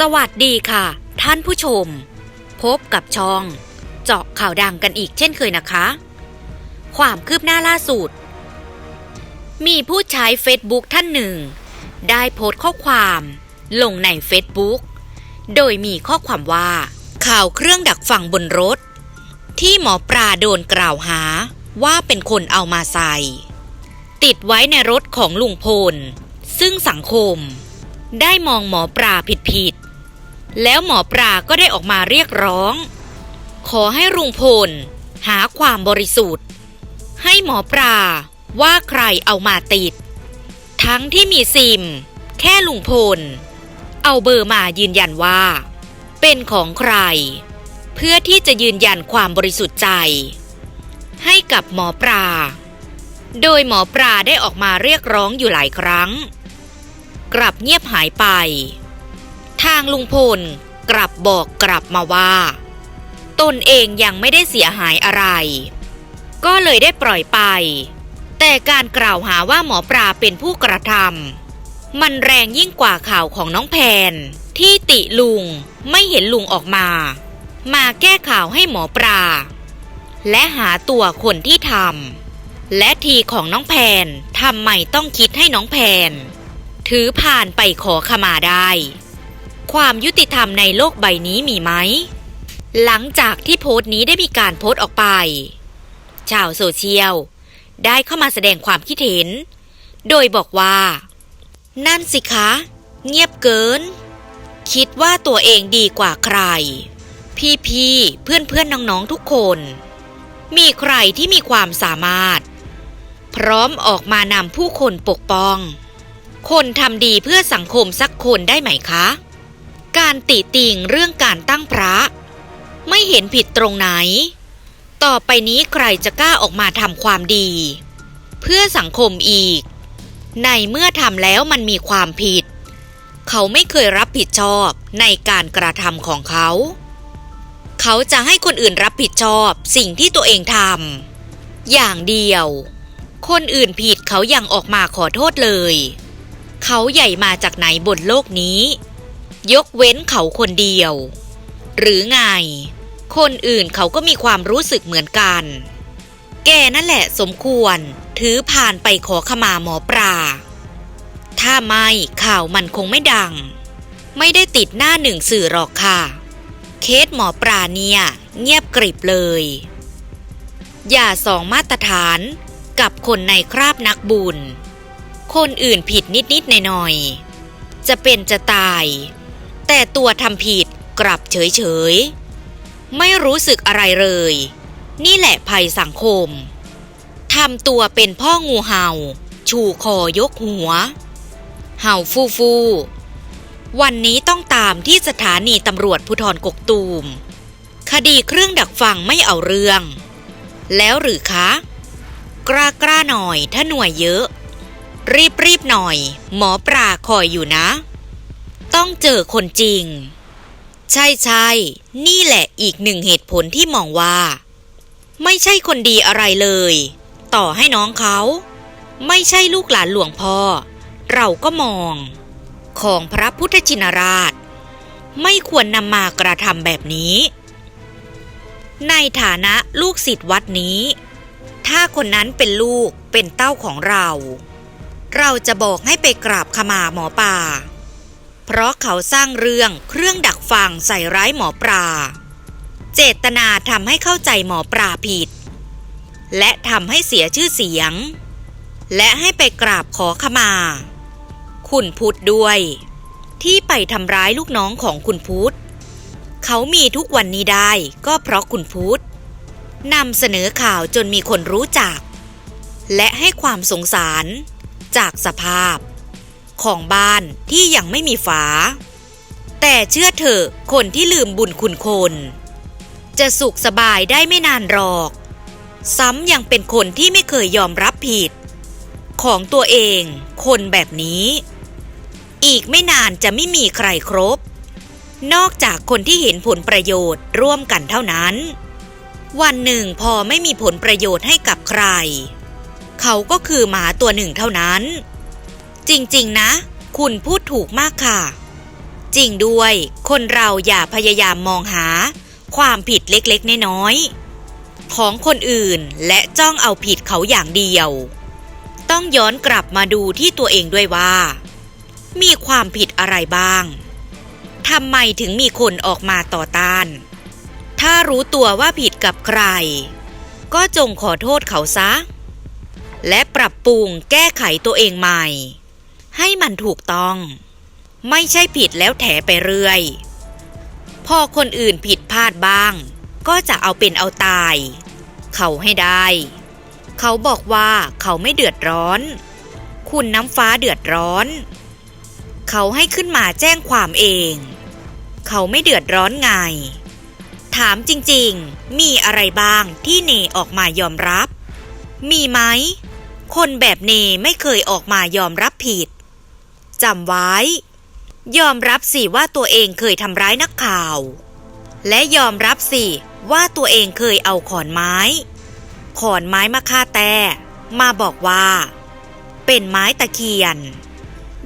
สวัสดีค่ะ ท่านผู้ชม พบกับช่อง เจาะข่าวดังกันอีกเช่นเคยนะคะ ความคืบหน้าล่าสุด มีผู้ใช้ Facebook ท่านหนึ่ง ได้โพสต์ข้อความลงใน Facebook โดยมีข้อความว่า ข่าวเครื่องดักฟังบนรถ ที่หมอปลาโดนกล่าวหาว่าเป็นคนเอามาใส่ ติดไว้ในรถของลุงพล ซึ่งสังคมได้มองหมอปลาผิดผิด แล้วหมอปลาก็ได้ออกมาเรียกร้อง ขอให้ลุงพล หาความบริสุทธิ์ ให้หมอปลาว่าใครเอามาติด ทั้งที่มีซิม แค่ลุงพล เอาเบอร์มายืนยันว่า เป็นของใคร เพื่อที่จะยืนยันความบริสุทธิ์ใจ ให้กับหมอปลาโดยหมอปลาได้ออกมาเรียกร้องอยู่หลายครั้ง กลับเงียบหายไป ทางลุงพลกลับบอกกลับมาว่า ตนเองยังไม่ได้เสียหายอะไร ก็เลยได้ปล่อยไป แต่การกล่าวหาว่าหมอปลาเป็นผู้กระทำมันแรงยิ่งกว่าข่าวของน้องแพน ที่ติลุงไม่เห็นลุงออกมา มาแก้ข่าวให้หมอปลา และหาตัวคนที่ทำและทีของน้องแพนทำไมต้องคิดให้น้องแพน ถือผ่านไปขอขมาได้ ความยุติธรรมในโลกใบนี้มีไหม หลังจากที่โพสต์นี้ได้มีการโพสต์ออกไป ชาวโซเชียล ได้เข้ามาแสดงความคิดเห็น โดยบอกว่า นั่นสิคะ เงียบเกิน คิดว่าตัวเองดีกว่าใคร พี่ๆ เพื่อนๆ น้องๆ ทุกคน มีใครที่มีความสามารถ พร้อมออกมานำผู้คนปกป้อง คนทำดีเพื่อสังคมสักคนได้ไหมคะ การติติงเรื่องการตั้งพระ ไม่เห็นผิดตรงไหน ต่อไปนี้ใครจะกล้าออกมาทำความดี เพื่อสังคมอีก ในเมื่อทำแล้วมันมีความผิด เขาไม่เคยรับผิดชอบในการกระทำของเขา เขาจะให้คนอื่นรับผิดชอบสิ่งที่ตัวเองทำอย่างเดียว คนอื่นผิดเขายังออกมาขอโทษเลย เขาใหญ่มาจากไหนบนโลกนี้ ยกเว้นเขาคนเดียว หรือไง คนอื่นเขาก็มีความรู้สึกเหมือนกัน แกนั่นแหละสมควร ถือผ่านไปขอขมาหมอปลา ถ้าไม่ข่าวมันคงไม่ดัง ไม่ได้ติดหน้าหนึ่งสื่อหรอกค่ะ เคสหมอปลาเนี่ย เงียบกริบเลย อย่าสองมาตรฐานกับคนในคราบนักบุญ คนอื่นผิดนิดๆหน่อยๆจะเป็นจะตาย แต่ตัวทำผิดกลับเฉยๆ ไม่รู้สึกอะไรเลย นี่แหละภัยสังคมทำตัวเป็นพ่องูเห่า ชูคอยกหัว เห่าฟูฟู วันนี้ต้องตามที่สถานีตำรวจภูธรกกตูม คดีเครื่องดักฟังไม่เอาเรื่อง แล้วหรือคะ กล้ากล้าหน่อยถ้าหน่วยเยอะ รีบรีบหน่อย หมอปลาคอยอยู่นะ ต้องเจอคนจริง ใช่ใช่นี่แหละอีกหนึ่งเหตุผลที่มองว่า ไม่ใช่คนดีอะไรเลย ต่อให้น้องเขา ไม่ใช่ลูกหลานหลวงพ่อ เราก็มอง ของพระพุทธชินราช ไม่ควรนำมากระทำแบบนี้ ในฐานะลูกศิษย์วัดนี้ ถ้าคนนั้นเป็นลูกเป็นเต้าของเรา เราจะบอกให้ไปกราบขมาหมอป่า เพราะเขาสร้างเรื่องเครื่องดักฟังใส่ร้ายหมอปลา เจตนาทำให้เข้าใจหมอปลาผิด และทำให้เสียชื่อเสียง และให้ไปกราบขอขมา คุณพุทธด้วย ที่ไปทำร้ายลูกน้องของคุณพุทธเขามีทุกวันนี้ได้ก็เพราะคุณพุทธนำเสนอข่าวจนมีคนรู้จัก และให้ความสงสารจากสภาพ ของบ้านที่ยังไม่มีฝา แต่เชื่อเถอะคนที่ลืมบุญคุณคน จะสุขสบายได้ไม่นานหรอก ซ้ำยังเป็นคนที่ไม่เคยยอมรับผิด ของตัวเองคนแบบนี้ อีกไม่นานจะไม่มีใครครบ นอกจากคนที่เห็นผลประโยชน์ร่วมกันเท่านั้น วันหนึ่งพอไม่มีผลประโยชน์ให้กับใคร เขาก็คือหมาตัวหนึ่งเท่านั้น จริงๆนะ คุณพูดถูกมากค่ะ จริงด้วย คนเราอย่าพยายามมองหา ความผิดเล็กๆน้อยๆของคนอื่นและจ้องเอาผิดเขาอย่างเดียว ต้องย้อนกลับมาดูที่ตัวเองด้วยว่า มีความผิดอะไรบ้างทำไมถึงมีคนออกมาต่อต้าน ถ้ารู้ตัวว่าผิดกับใคร ก็จงขอโทษเขาซะ และปรับปรุงแก้ไขตัวเองใหม่ ให้มันถูกต้อง ไม่ใช่ผิดแล้วแถไปเรื่อย พอคนอื่นผิดพลาดบ้าง ก็จะเอาเป็นเอาตาย เขาให้ได้ เขาบอกว่าเขาไม่เดือดร้อน คุณน้ำฟ้าเดือดร้อน เขาให้ขึ้นมาแจ้งความเอง เขาไม่เดือดร้อนไง ถามจริงๆ มีอะไรบ้างที่เนออกมายอมรับ มีไหมคนแบบเนไม่เคยออกมายอมรับผิด จำไว้ ยอมรับสิว่าตัวเองเคยทำร้ายนักข่าว และยอมรับสิว่าตัวเองเคยเอาขอนไม้ ขอนไม้มาฆ่าแต่มาบอกว่า เป็นไม้ตะเคียน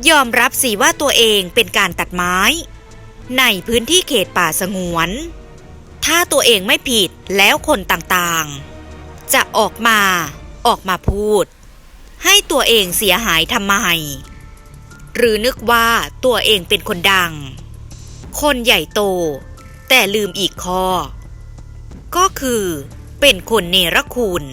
ยอมรับสิว่าตัวเองเป็นการตัดไม้ ในพื้นที่เขตป่าสงวน ถ้าตัวเองไม่ผิดแล้วคนต่างๆ จะออกมาออกมาพูด ให้ตัวเองเสียหายทำไม หรือนึกว่าตัวเองเป็นคนดัง คนใหญ่โต แต่ลืมอีกข้อ ก็คือเป็นคนเนรคุณ